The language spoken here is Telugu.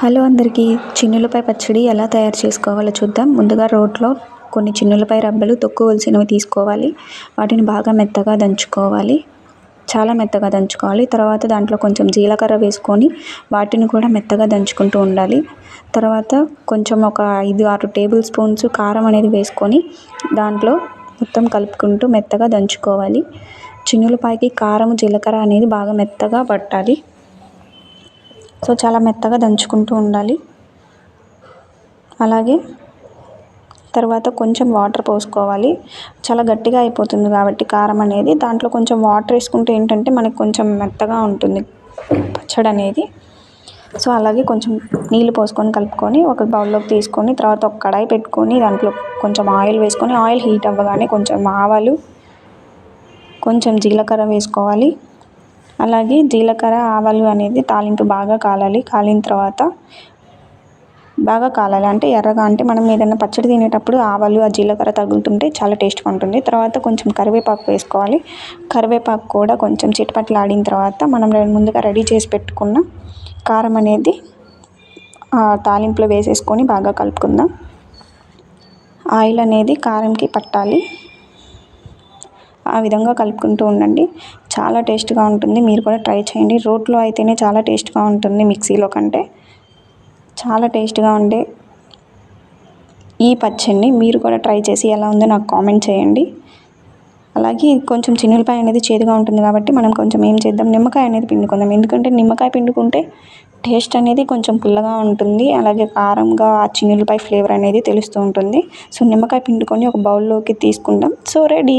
హలో అందరికీ. చిన్నులపై పచ్చడి ఎలా తయారు చేసుకోవాలో చూద్దాం. ముందుగా రోట్లో కొన్ని చిన్నులపై రబ్బలు తొక్కువలసినవి తీసుకోవాలి. వాటిని బాగా మెత్తగా దంచుకోవాలి. చాలా మెత్తగా దంచుకోవాలి. తర్వాత దాంట్లో కొంచెం జీలకర్ర వేసుకొని వాటిని కూడా మెత్తగా దంచుకుంటూ ఉండాలి. తర్వాత కొంచెం ఒక ఐదు ఆరు టేబుల్ స్పూన్స్ కారం అనేది వేసుకొని దాంట్లో మొత్తం కలుపుకుంటూ మెత్తగా దంచుకోవాలి. చిన్నులపాయకి కారం జీలకర్ర అనేది బాగా మెత్తగా పట్టాలి. సో చాలా మెత్తగా దంచుకుంటూ ఉండాలి. అలాగే తర్వాత కొంచెం వాటర్ పోసుకోవాలి. చాలా గట్టిగా అయిపోతుంది కాబట్టి కారం అనేది. దాంట్లో కొంచెం వాటర్ వేసుకుంటే ఏంటంటే మనకి కొంచెం మెత్తగా ఉంటుంది పచ్చడి అనేది. సో అలాగే కొంచెం నీళ్ళు పోసుకొని కలుపుకొని ఒక బౌల్లోకి తీసుకొని తర్వాత ఒక కడాయి పెట్టుకొని దాంట్లో కొంచెం ఆయిల్ వేసుకొని ఆయిల్ హీట్ అవ్వగానే కొంచెం ఆవాలు కొంచెం జీలకర్ర వేసుకోవాలి. అలాగే జీలకర్ర ఆవాలు అనేది తాలింపు బాగా కాలాలి. కాలిన తర్వాత బాగా కాలాలి. అంటే ఎర్రగా అంటే మనం ఏదైనా పచ్చడి తినేటప్పుడు ఆవాలు ఆ జీలకర్ర తగులుతుంటే చాలా టేస్ట్గా ఉంటుంది. తర్వాత కొంచెం కరివేపాకు వేసుకోవాలి. కరివేపాకు కూడా కొంచెం చిటపటలాడిన తర్వాత మనం ముందుగా రెడీ చేసి పెట్టుకున్న కారం అనేది తాలింపులో వేసేసుకొని బాగా కలుపుకుందాం. ఆయిల్ అనేది కారంకి పట్టాలి. ఆ విధంగా కలుపుకుంటూ ఉండండి. చాలా టేస్ట్గా ఉంటుంది. మీరు కూడా ట్రై చేయండి. రోట్లో అయితేనే చాలా టేస్ట్గా ఉంటుంది మిక్సీలో కంటే. చాలా టేస్ట్గా ఉండే ఈ పచ్చడిని మీరు కూడా ట్రై చేసి ఎలా ఉందో నాకు కామెంట్ చేయండి. అలాగే కొంచెం చిన్నులపాయ అనేది చేదుగా ఉంటుంది కాబట్టి మనం కొంచెం ఏం చేద్దాం? నిమ్మకాయ అనేది పిండుకుందాం. ఎందుకంటే నిమ్మకాయ పిండుకుంటే టేస్ట్ అనేది కొంచెం పుల్లగా ఉంటుంది. అలాగే కారంగా ఆ చిన్నులపాయ ఫ్లేవర్ అనేది తెలుస్తూ ఉంటుంది. సో నిమ్మకాయ పిండుకొని ఒక బౌల్లోకి తీసుకుందాం. So ready!